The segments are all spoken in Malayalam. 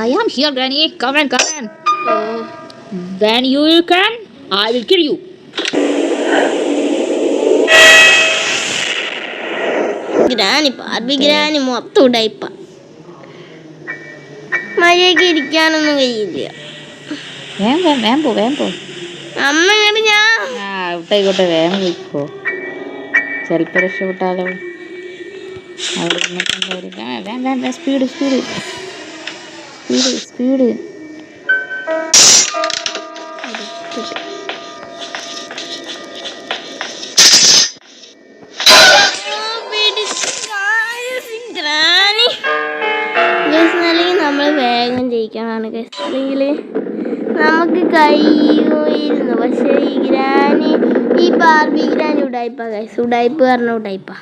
I am here, Granny. Come on, come on. Oh When you can, I will kill you. Granny Barbie granny മൊത്തം ഉടായിപ്പ മഴയൊക്കെ ഇരിക്കാനൊന്നും കഴിയില്ല വേഗം വേഗം വേഗം പോ വേഗം പോ അമ്മ ഇങ്ങോട്ട് ഞാൻ ആ ആയിക്കോട്ടെ വേഗം പോയിക്കോ ചിലപ്പോൾ രക്ഷപ്പെട്ടാലോ അവിടെ ആ വേഗം വേഗം വേഗം സ്പീഡ് സ്പീഡ് സ്പീഡ് ഗ്രാനി അല്ലെങ്കിൽ നമ്മൾ വേഗം അല്ലെങ്കിൽ നമുക്ക് കഴിയുമായിരുന്നു. പക്ഷേ ഈ ഗ്രാനി ഈ ബാർബി ഗ്രാനി ഗൈസ് പറഞ്ഞ ഉടായിപ്പ.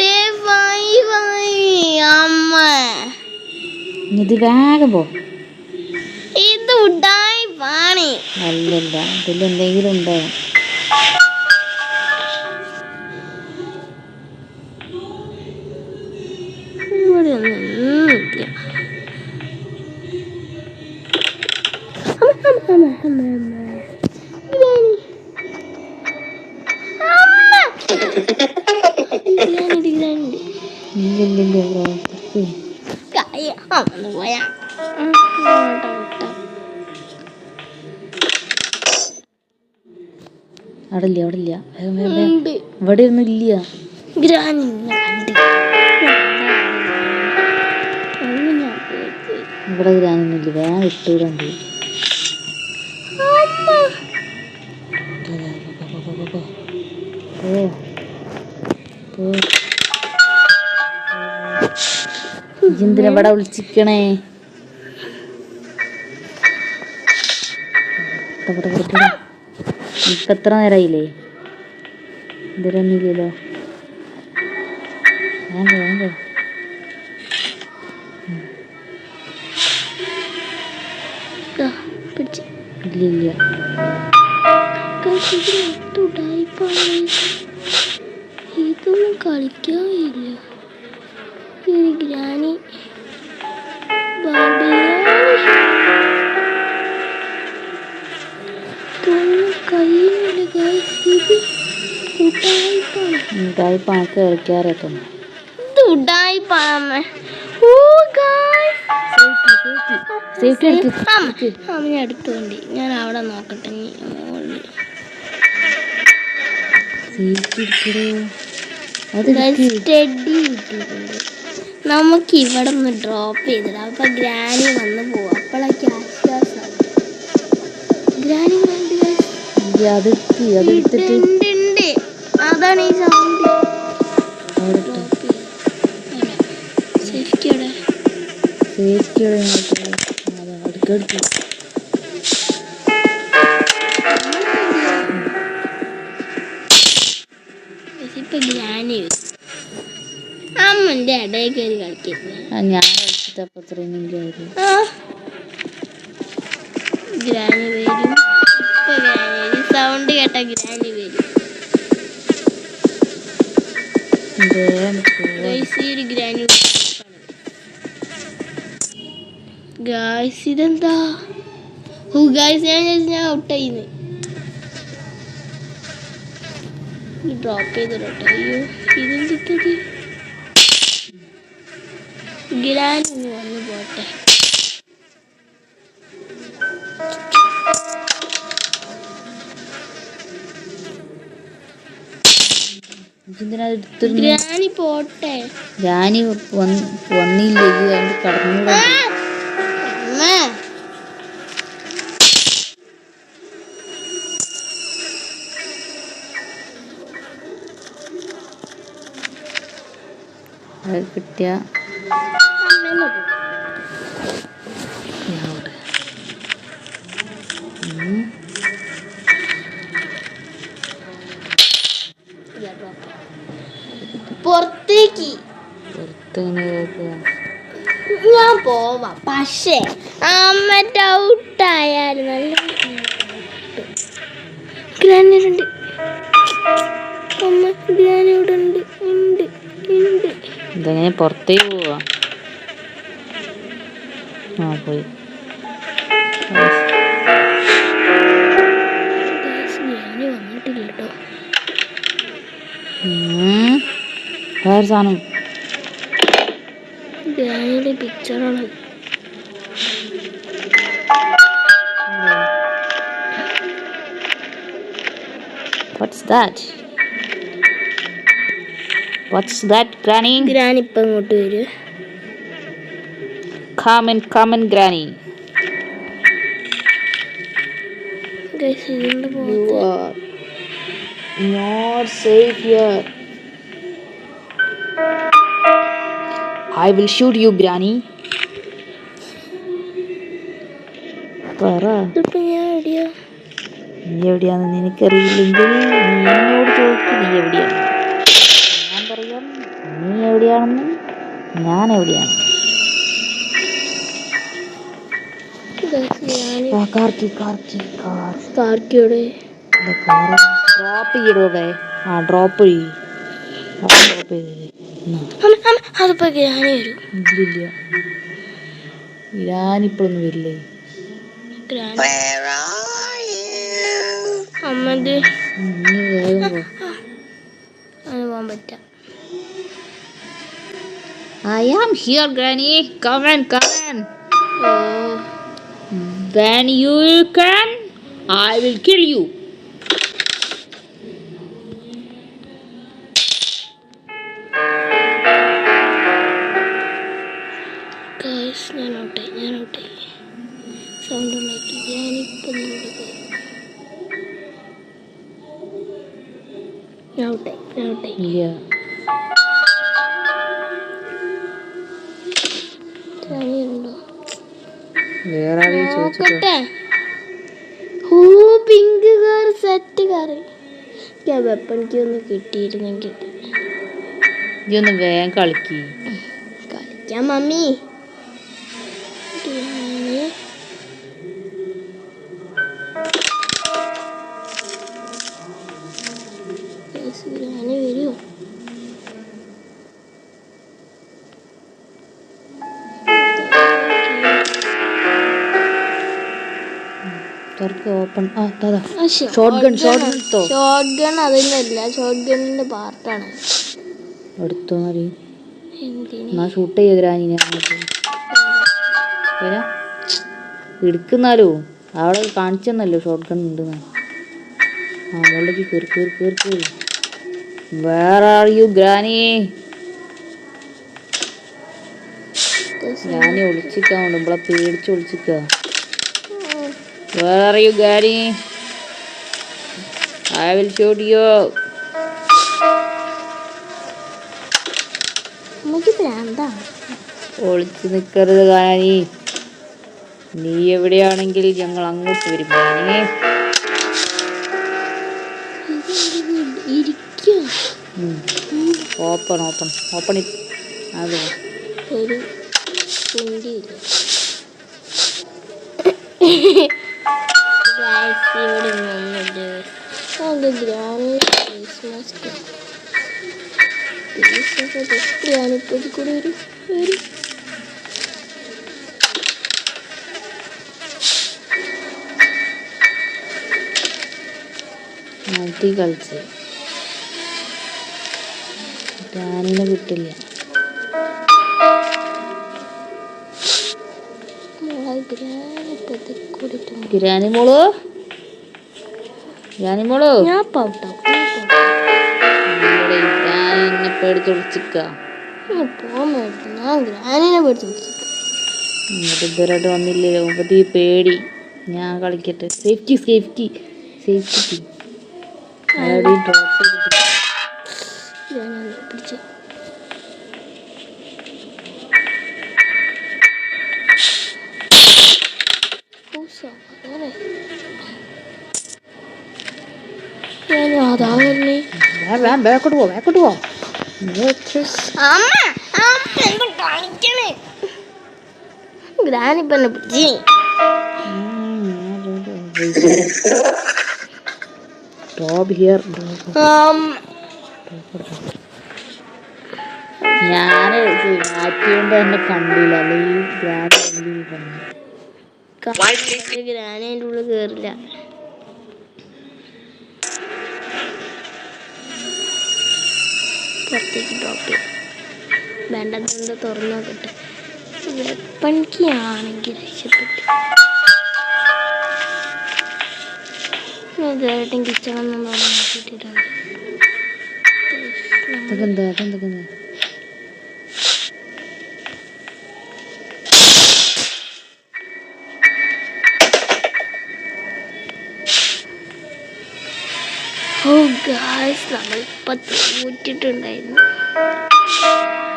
ഡേ വൈ വൈ അമ്മ. ഇത് വേഗം പോ. ഇത് ഉടായിപ്പാണ് അല്ലല്ല ഇതിൽ എന്തെങ്കിലും ഉണ്ടോ? ഇവിടെ ഇവിടെ ഒന്നും ഇല്ല. ഇവിടെ ഗ്രാനൊന്നുമില്ല വേഗം പോ. ഇതെന്തിനാ ഇവിടെ വിളിച്ചിക്കണേ ഇപ്പത്ര ഇവിടെ, നേരമായില്ലേ ഇതിലൊന്നുമില്ലല്ലോ വേണ്ട വേണ്ട പിടിച്ച്. ഇല്ലില്ല. ഇതൊന്നും കളിക്കാനില്ല എടുക്ക്. steady കിട്ടിയിട്ടുണ്ട്. നമുക്ക് ഇവിടെ ഒന്ന് ഡ്രോപ്പ് ചെയ്തിടാം. അപ്പൊ ഗ്രാനി വന്ന് പോവും. അപ്പോഴൊക്കെ ആശ്വാസം. ഗ്രാനി. അതാണ് ഈ സൗണ്ട് അവിടെ ഇട്ടോ. അതാ. അമ്മന്റെ ഇടയിൽ കയറി ഞാൻ. ഗ്രാനി വരും ഇപ്പൊ ഗ്രാനി സൗണ്ട് കേട്ട ഗ്രാനി വരും വേഗം പോ. ഗൈസ് ഈ ഒരു ഗ്രാനി ഗായ്സ് ഇതെന്താ? ഹൂ ഗായ്സ് ഞാൻ ഞാൻ ഔട്ടായിന്ന് ഡ്രോപ്പ് ചെയ്തിട്ടോ അയ്യോ ഇതെന്തിട്ടത്? ഒന്ന് വന്ന് പോട്ടെ. ഗ്രാനി പോട്ടെ. ഞാൻ വന്നില്ല കടന്നുകൂടാ അമ്മ അത് കിട്ടിയ പക്ഷേ അമ്മ ഡൗട്ടായായിരുന്നു ഗ്രാനുണ്ട് അമ്മ ഗ്രാനി ഇവിടെ ഉണ്ട് ഉണ്ട് ഉണ്ട്. ഇതെങ്ങനെ പുറത്തേക്ക് പോവാ? ആ പോയി. വേറെ സാധനം. ഗ്രാനിയുടെ പിക്ചറാണ് What's that? What's that, Granny? Granny ഇപ്പം ഇങ്ങോട്ട് വരും Come in, come in, Granny. Guys ഇതിൻ്റെ You പുറത്ത് are not safe here. I will shoot you, Granny. പറ ഇതിപ്പോൾ ഞാൻ എവിടെയാ നീ എവിടെയാന്ന് നിനക്കറിയില്ലെങ്കിൽ നീ എന്നോട് ചോദിക്കും നീ എവിടെയാണ് ഞാൻ പറയാം നീ എവിടെയാണെന്ന് ഞാൻ എവിടെയാണ് ഡ്രോപ്പ് ആ ഡ്രോപ്പ് ഡ്രോപ്പ് ഞാനിപ്പോഴൊന്നും വരില്ലേ ഗ്രാനി അമ്മ ഇത് ഉം, നീ വേഗം പോ അങ്ങനെ പോകാൻ പറ്റാം I am here, Granny. Come in, come in. Oh When you can, I will kill you. Guys ഞാൻ ഔട്ടെ ഞാൻ ഔട്ടെ സൗണ്ട് ഉണ്ടാക്കി ഞാനിപ്പം നിങ്ങളുടെ ഞാൻ take, now take. Yeah. വേറെ ആരെയും ചോദിച്ചിട്ടോ പിങ്ക് കാർ സെറ്റ് കാർ ഞാൻ വെപ്പണിക്ക് ഒന്ന് കിട്ടിയിരുന്നെങ്കിൽ. ഇതൊന്ന് വേഗം കളിക്ക്. കളിക്കാം മമ്മി. Guys, വരൂ തുറക്ക് ഓപ്പൺ ആ താതാ ഷോർട്ട് ഗൺ എടുത്തോ ഷോട്ട് ഗൺ അതിന്റെ അല്ല ഷോട്ട് ഗണ്ണിന്റെ പാർട്ടാണ് എടുത്തോ മതി എന്നാ ഷൂട്ട് ചെയ്ത് ഗ്രാനിനെ വരാ. എടുക്കുന്നാലോ? അവിടെ കാണിച്ചെന്നല്ലോ ഷോർട്ട് ഗൺ ഉണ്ടെന്ന്. ആ മുകളിലേക്ക് കയറി കയറി കയറി കയറി ആർ യു ഗ്രാനി ഗ്രാനി ഒളിച്ചിക്കാൻ ഉണ്ട് ഇവിടെ പേടിച്ച് ഒളിച്ചിക്ക. വേറെ are you granny I will shoot you ഒളിച്ച് നിൽക്കരുത് ഗ്രാനി നീ എവിടെയാണെങ്കിൽ ഞങ്ങൾ അങ്ങോട്ട് വരും ഗ്രാനി ഓപ്പൺ ഓപ്പൺ ഓപ്പൺ അതെ. ഒരു ഗ്രാനിപ്പോൾ കൂടെ ഒരു ഒരു മതി കളിച്ച് ഗ്രാനിനെ കിട്ടില്ല. ഗ്രാനി മോളോ? ഗ്രാനി മോളോ? ഞാൻ എന്നെ പേടിച്ച് വന്നില്ലല്ലോ മുപ്പത്തി പേടി. ഞാൻ കളിക്കട്ടെ. സേഫ്റ്റി സേഫ്റ്റി സേഫ്റ്റി അതെവിടെയും അതാ പറഞ്ഞേ വേഗം വേഗം ബാക്കോട്ട് പോ ബാക്കോട്ട് പോ. അമ്മ അമ്മ എന്താ കാണിക്കണേ. ഗ്രാനിപ്പ എന്നെ പിടിച്ചേ. ഡ്രോപ്പ് ഹിയർ ഞാൻ മാറ്റിയോണ്ട് തന്നെ കണ്ടില്ല. അല്ലെങ്കിൽ ഗ്രാനി കണ്ടു ഗ്രാനി അതിന്റെ ഉള്ളിൽ കയറില്ല പുറത്തേക്ക് ഡ്രോപ്പ് ചെയ്യാം. വേണ്ടതെന്ത് തുറന്നു നോക്കട്ടെ. വെപ്പൺ ആണെങ്കിൽ രക്ഷപ്പെട്ടു. ഇതായിട്ടും ഇതുവരെയായിട്ടും കിച്ചണൊന്നും നോക്കിയിട്ടിട്ടുണ്ട് അതൊക്കെ നമ്മൾ ഇപ്പം ഊറ്റിട്ടുണ്ടായിരുന്നു ഗായ്സ് തോറ്റിട്ടുണ്ടായിരുന്നു.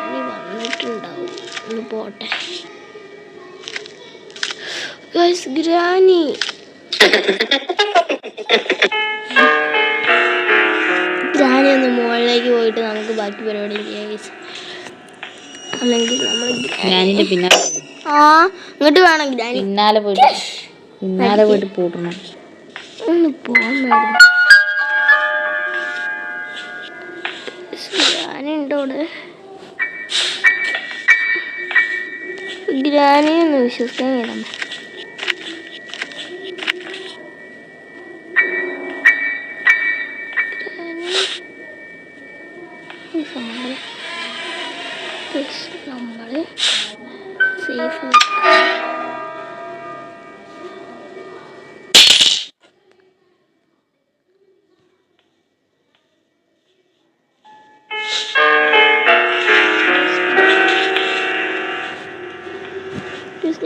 ഇനി വന്നിട്ടുണ്ടാവും. ഒന്ന് പോട്ടെ. Guys granny. ഗ്രാനി ഒന്ന് മുകളിലേക്ക് പോയിട്ട് നമുക്ക് ബാക്കി പരിപാടി ചെയ്യാം ഗൈസ് അല്ലെങ്കിൽ നമ്മൾ ഗ്രാനിന്റെ പിന്നാലെ. ആ ഇങ്ങോട്ട് വേണം ഗ്രാനി. പിന്നാലെ പോയിട്ട് പിന്നാലെ പോയിട്ട് പൂട്ടണം. ഒന്ന് പോന്നായിരുന്നു ഗ്രാനുണ്ടോ ഗ്രാനിയെന്ന് വിശ്വസിക്കാൻ കഴിയണം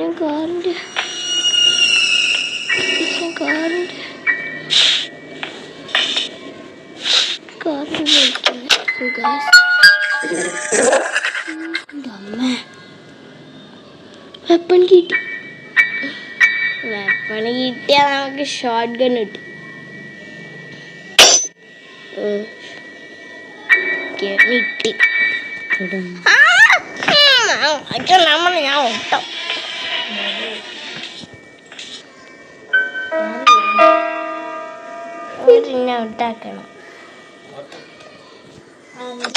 Please ഞാൻ കാറിന്റെ Please ഞാൻ കാറിന്റെ കാറിന്റെ So guys. അമ്മ വെപ്പൺ കിട്ടി വെപ്പൺ കിട്ടിയാൽ നമുക്ക് ഷോർട്ട് ഗൺ കിട്ടി ഓ. കിട്ടി ഇവിടെ നമ്മൾ ഞാൻ ഒട്ടോ ഒട്ടാക്കണം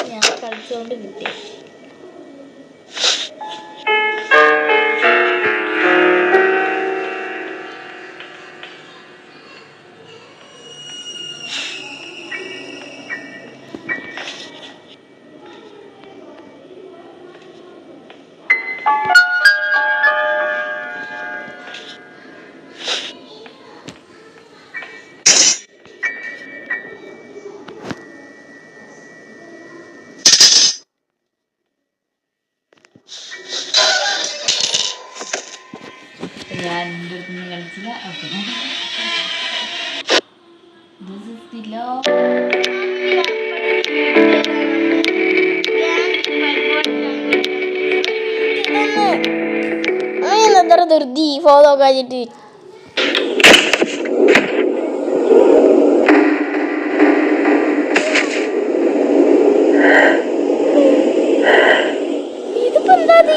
ഞാൻ കളിച്ചോണ്ട് കിട്ടി. ഞാൻ എന്റെ അടുത്ത് നിന്ന് കളിച്ചില്ല okay this is the low എത്ര ധൃതി ഫോട്ടോ കഴിച്ചിട്ട് ഇതിപ്പോ എന്താ ഇത്?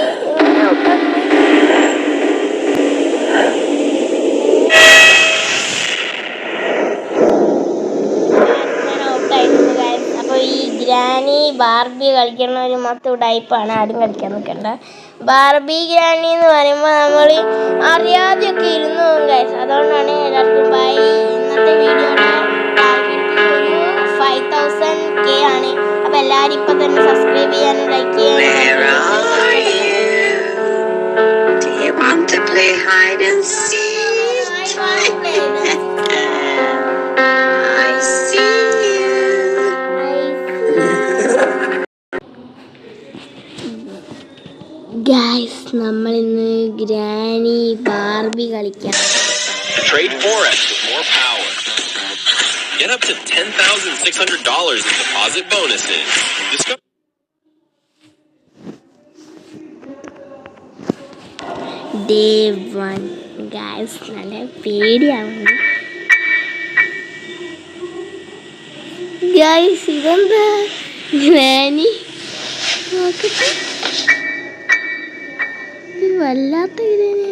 ഇങ്ങനെ ഒട്ടാക്കുന്നെ? അപ്പോൾ ഈ ഗ്രാനി ബാർബി ഒരു മൊത്തം ടൈപ്പാണ് ആരും കളിക്കാൻ നിൽക്കണ്ട ബാർബി ഗ്രാനി എന്ന് പറയുമ്പോൾ നമ്മൾ അറിയാതെയൊക്കെ ഇരുന്നു ഗൈസ് അതുകൊണ്ടാണ് എല്ലാവർക്കും ബൈ ഇന്നത്തെ ഒരു ഫൈവ് തൗസൻഡ് കെ ആണ്. അപ്പം എല്ലാവരും ഇപ്പം തന്നെ സബ്സ്ക്രൈബ് ചെയ്യാനും ലൈക്ക് ചെയ്യാനും ഗൈസ് നമ്മൾ ഇന്ന് ഗ്രാനി ബാർബി കളിക്കാം Trade Forex with more power. Get up to $10,600 in deposit bonuses. Discover day one guys നല്ല പേടിയാവുന്നു ഗൈസ് ഇതെന്താ ഗ്രാനി നോക്കട്ടെ വല്ലാത്ത ഇതന്നെയാണല്ലോ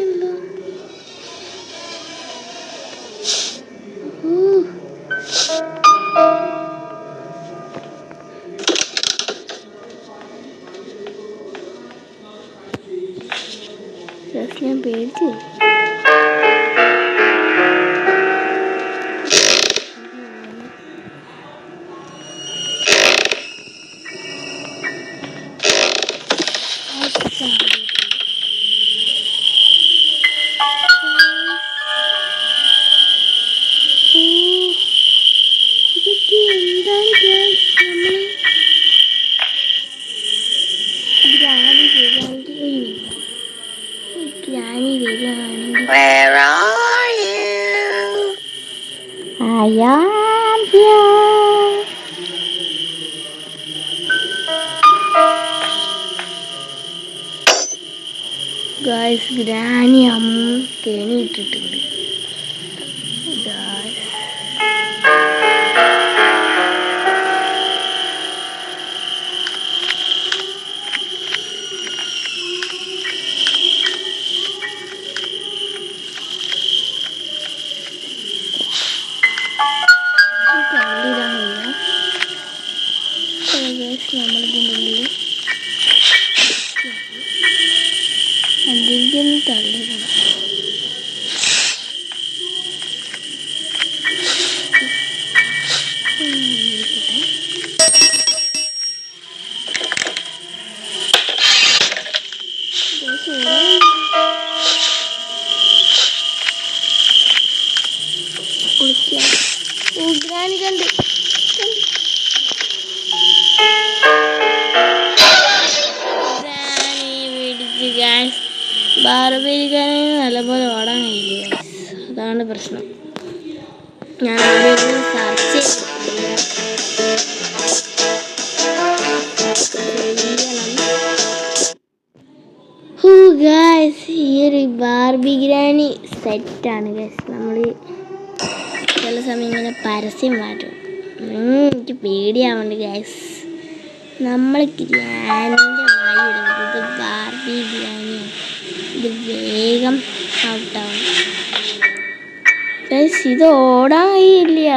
ബാർബേരിക്കാനെ നല്ലപോലെ ഓടാൻ കഴിയില്ല. അതാണ് പ്രശ്നം. ഞാൻ സർച്ച് സെർച്ച് ഈ ബാർബി ഗ്രാനി സെറ്റാണ് ഗൈസ് നമ്മൾ ചില സമയം ഇങ്ങനെ പരസ്യം മാറ്റും. എനിക്ക് പേടിയാവുന്നുണ്ട് ഗ്യാസ് നമ്മൾ ഗ്രാനിന്റെ വായി ഇടുന്നത് ബാർബി ഗ്രാനിയാണ് ഇത് വേഗം ഔട്ടാവും ഗൈസ് ഇത് ഓടാൻ കഴിയില്ല.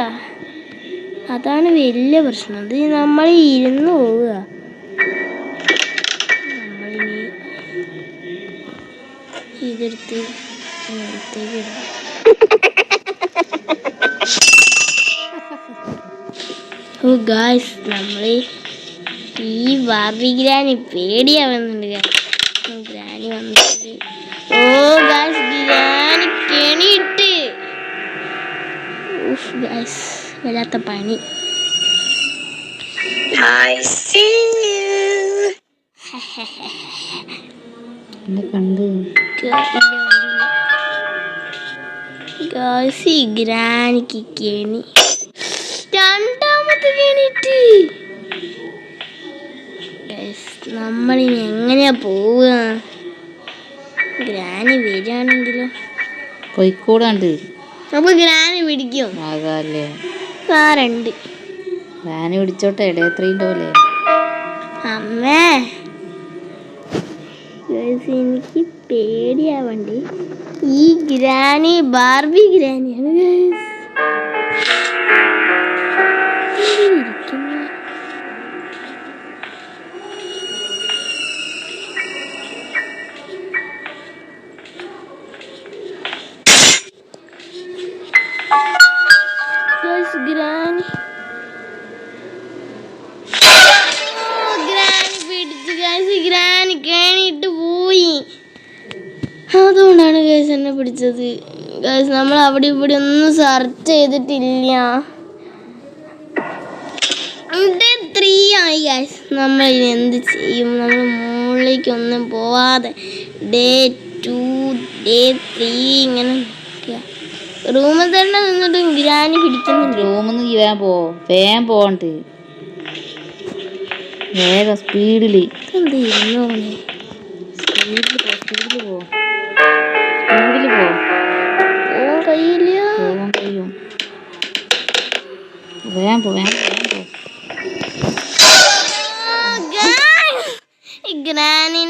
അതാണ് വലിയ പ്രശ്നം. ഇത് നമ്മൾ ഇരുന്ന് പോവുക. നമ്മളിനി ഇതെടുത്ത് ഇങ്ങോട്ടേക്ക് ഇടാം. ഓ ഗായ്സ് നമ്മൾ ഈ ബാർബി ഗ്രാനി പേടിയാവുന്നുണ്ട്. ഗ്രാനി വന്നിട്ട് ഓ ഗായ്സ് ഗ്രാനി കെണിയിട്ട് ഉഫ് ഗായ്സ് വല്ലാത്ത പണി. കണ്ട്. ഗായ്സ് ഗ്രാനിക്ക് കെണി. രണ്ടാമത്തെ കെണിയിട്ട് നമ്മളിനി എങ്ങനെയാ പോവുക? ഗ്രാനി വരികയാണെങ്കിലോ? പോയിക്കൂടാണ്ട് അപ്പൊ ഗ്രാനി പിടിക്കും. ആകാല്ലേ? കാറുണ്ട് ഗ്രാനി പിടിച്ചോട്ടെ ഇടയത്രയും പോലെ. അമ്മേ. എനിക്ക് പേടിയാവണ്ട് ഈ ഗ്രാനി ബാർബി ഗ്രാനിയാണ് നമ്മൾ അവിടെ ഇവിടെ ഒന്നും സെർച്ച് ചെയ്തിട്ടില്ല. ത്രീ ആയി ഗൈസ് നമ്മൾ ഇനി എന്ത് ചെയ്യും? നമ്മൾ മുകളിലേക്കൊന്നും പോവാതെ ഡേ ടു ഡേ ത്രീ ഇങ്ങനെ റൂമിൽ തന്നെ നിന്നിട്ട് ഗ്രാനി പിടിക്കുന്നില്ല. റൂമിൽ നിന്ന് വേഗം പോ വേഗം പോകണ്ട് വേഗം സ്പീഡിൽ എന്ത് ചെയ്യുന്നു? സ്പീഡിൽ പോ സ്പീഡിൽ പോ. వేంపు వేంపు వేంపు గ్రాని